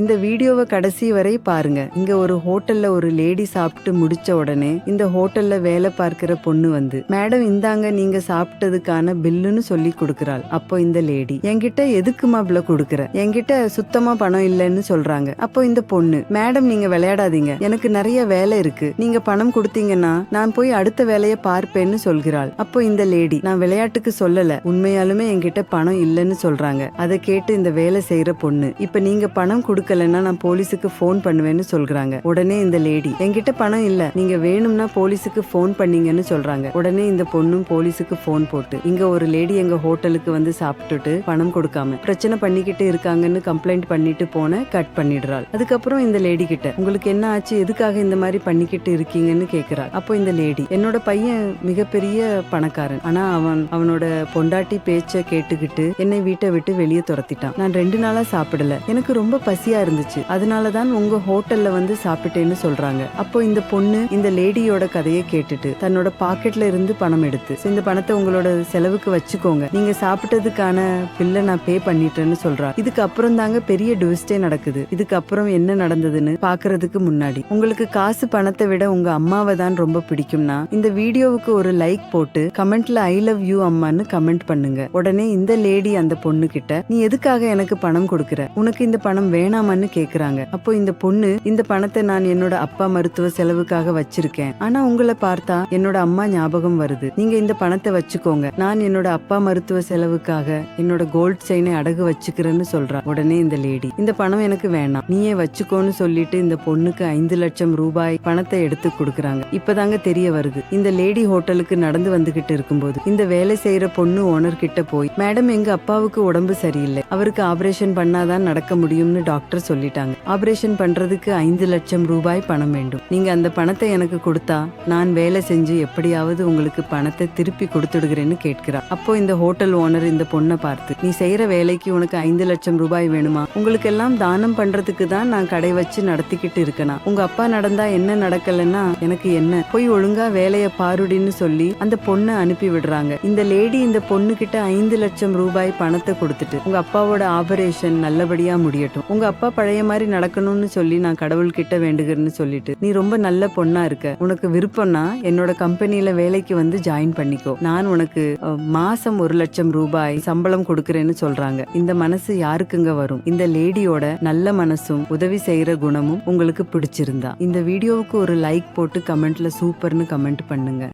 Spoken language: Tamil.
இந்த வீடியோவை கடைசி வரை பாருங்க. இங்க ஒரு ஹோட்டல்ல ஒரு லேடி சாப்பிட்டு முடிச்ச உடனே இந்த ஹோட்டல்ல வேலை பார்க்கிற பொண்ணு வந்து மேடம் இந்தாங்க நீங்க சாப்பிட்டதுக்கான பில்லுன்னு சொல்லி கொடுக்கறாள். அப்போ இந்த லேடி என்கிட்ட எதுக்குமா இவ்வளவு கொடுக்கற? என்கிட்ட சுத்தமா பணம் இல்லைன்னு சொல்றாங்க. அப்போ இந்த பொண்ணு மேடம் நீங்க விளையாடாதீங்க. எனக்கு நிறைய வேலை இருக்கு. நீங்க பணம் கொடுத்தீங்கன்னா நான் போய் அடுத்த வேலையை பார்ப்பேன்னு சொல்கிறாள். அப்போ இந்த லேடி நான் விளையாட்டுக்கு சொல்லல. உண்மையாலுமே என்கிட்ட பணம் இல்லைன்னு சொல்றாங்க. அதை கேட்டு இந்த வேலை செய்யற பொண்ணு இப்ப நீங்க பணம் கொடுக்க கொடுக்கலன்னா நான் போலீஸுக்கு ஃபோன் பண்ணுவேன்னு சொல்றாங்க. உடனே இந்த லேடி என்கிட்ட பணம் இல்ல. நீங்க வேணும்னா போலீஸுக்கு ஃபோன் பண்ணீங்கன்னு சொல்றாங்க. உடனே இந்த பொண்ணும் போலீஸுக்கு ஃபோன் போட்டு இங்க ஒரு லேடி எங்க ஹோட்டலுக்கு வந்து சாப்பிட்டுட்டு பணம் கொடுக்காம பிரச்சனை பண்ணிக்கிட்டு இருக்காங்கன்னு கம்ப்ளைண்ட் பண்ணிட்டு போன கட் பண்ணிடுறாள். அதுக்கப்புறம் இந்த லேடி கிட்ட உங்களுக்கு என்ன ஆச்சு? எதுக்காக இந்த மாதிரி பண்ணிக்கிட்டு இருக்கீங்கன்னு கேக்குறாள் அப்போ இந்த லேடி என்னோட பையன் மிகப்பெரிய பணக்காரன். ஆனா அவன் அவனோட பொண்டாட்டி பேச்ச கேட்டுக்கிட்டு என்னை வீட்டை விட்டு வெளியே துரத்திட்டான். நான் ரெண்டு நாளா சாப்பிடல. எனக்கு ரொம்ப பசியா இருந்துச்சு. அதனாலதான் உங்க ஹோட்டல்ல வந்து சாப்பிட்டேன்னு சொல்றாங்க. அப்போ இந்த பொண்ணு இந்த லேடியோட கதையை கேட்டுட்டு தன்னோட பாக்கெட்ல இருந்து பணம் எடுத்து இந்த பணத்தை உங்களோட செலவுக்கு வச்சுக்கோங்க. நீங்க சாப்பிட்டதுக்கான பில்லை நான் பே பண்ணிட்டேன்னு சொல்றா இதுக்கு அப்புறம் தாங்க பெரிய டுவிஸ்டே நடக்குது. இதுக்கு அப்புறம் என்ன நடந்ததுன்னு பாக்குறதுக்கு முன்னாடி. உங்களுக்கு காசு பணத்தை விட உங்க அம்மாவை தான் ரொம்ப பிடிக்கும்னா இந்த வீடியோவுக்கு ஒரு லைக் போட்டு கமெண்ட்ல ஐ லவ் யூ அம்மான்னு கமெண்ட் பண்ணுங்க. உடனே இந்த லேடி அந்த பொண்ணு கிட்ட நீ எதுக்காக எனக்கு பணம் கொடுக்கற? உனக்கு இந்த பணம் வேணாம் வேணாமான்னு கேக்குறாங்க. அப்போ இந்த பொண்ணு இந்த பணத்தை நான் என்னோட அப்பா மருத்துவ செலவுக்காக வச்சிருக்கேன். ஆனா உங்களை பார்த்தா என்னோட அம்மா ஞாபகம் வருது. நீங்க இந்த பணத்தை வச்சுக்கோங்க. நான் என்னோட அப்பா மருத்துவ செலவுக்காக என்னோட கோல்ட் செயினை அடகு வச்சுக்கிறேன்னு சொல்றா. உடனே இந்த லேடி இந்த பணம் எனக்கு வேணாம். நீயே வச்சுக்கோன்னு சொல்லிட்டு இந்த பொண்ணுக்கு ஐந்து லட்சம் ரூபாய் பணத்தை எடுத்து கொடுக்கறாங்க. இப்பதாங்க தெரிய வருது. இந்த லேடி ஹோட்டலுக்கு நடந்து வந்துகிட்டு இருக்கும்போது இந்த வேலை செய்யற பொண்ணு ஓனர் கிட்ட போய் மேடம் எங்க அப்பாவுக்கு உடம்பு சரியில்லை. அவருக்கு ஆபரேஷன் பண்ணாதான் நடக்க முடியும்னு டாக்டர் சொல்லிட்டாங்க. ஆபரேஷன் பண்றதுக்கு ஐந்து லட்சம் ரூபாய் பணம் வேண்டும். நீங்க அந்த பணத்தை எனக்கு கொடுத்தா நான் வேலை செஞ்சு எப்படியாவது உங்களுக்கு பணத்தை திருப்பி கொடுத்துடுகிறேன்னு கேட்கிறா. அப்போ இந்த ஹோட்டல் ஓனர் இந்த பொண்ணை பார்த்து நீ செய்யற வேலைக்கு உனக்கு ஐந்து லட்சம் ரூபாய் வேணுமா? உங்களுக்கு எல்லாம் தானம் பண்றதுக்கு தான் நான் கடை வச்சு நடத்திக்கிட்டு இருக்கனா? உங்க அப்பா நடந்தா என்ன நடக்கலன்னா எனக்கு என்ன? போய் ஒழுங்கா வேலைய பாருடின்னு சொல்லி அந்த பொண்ணை அனுப்பி விடுறாங்க. இந்த லேடி இந்த பொண்ணு கிட்ட ஐந்து லட்சம் ரூபாய் பணத்தை கொடுத்துட்டு உங்க அப்பாவோட ஆபரேஷன் நல்லபடியா முடியட்டும். உங்க அப்பா பழைய மாதிரி நடக்கணும்னு சொல்லி நான் கடவுள்கிட்ட வேண்டுகிறேன்னு சொல்லிட்டு நீ ரொம்ப நல்ல பொண்ணா இருக்க. உனக்கு விருப்பம்னா என்னோட கம்பெனியில வேலைக்கு வந்து ஜாயின் பண்ணிக்கோ. நான் உனக்கு மாசம் ஒரு லட்சம் ரூபாய் சம்பளம் கொடுக்கறேன்னு சொல்றாங்க. இந்த மனசு யாருக்குங்க வரும்? இந்த லேடியோட நல்ல மனசும் உதவி செய்யற குணமும் உங்களுக்கு பிடிச்சிருந்தா. இந்த வீடியோவுக்கு ஒரு லைக் போட்டு கமெண்ட்ல சூப்பர்னு கமெண்ட் பண்ணுங்க.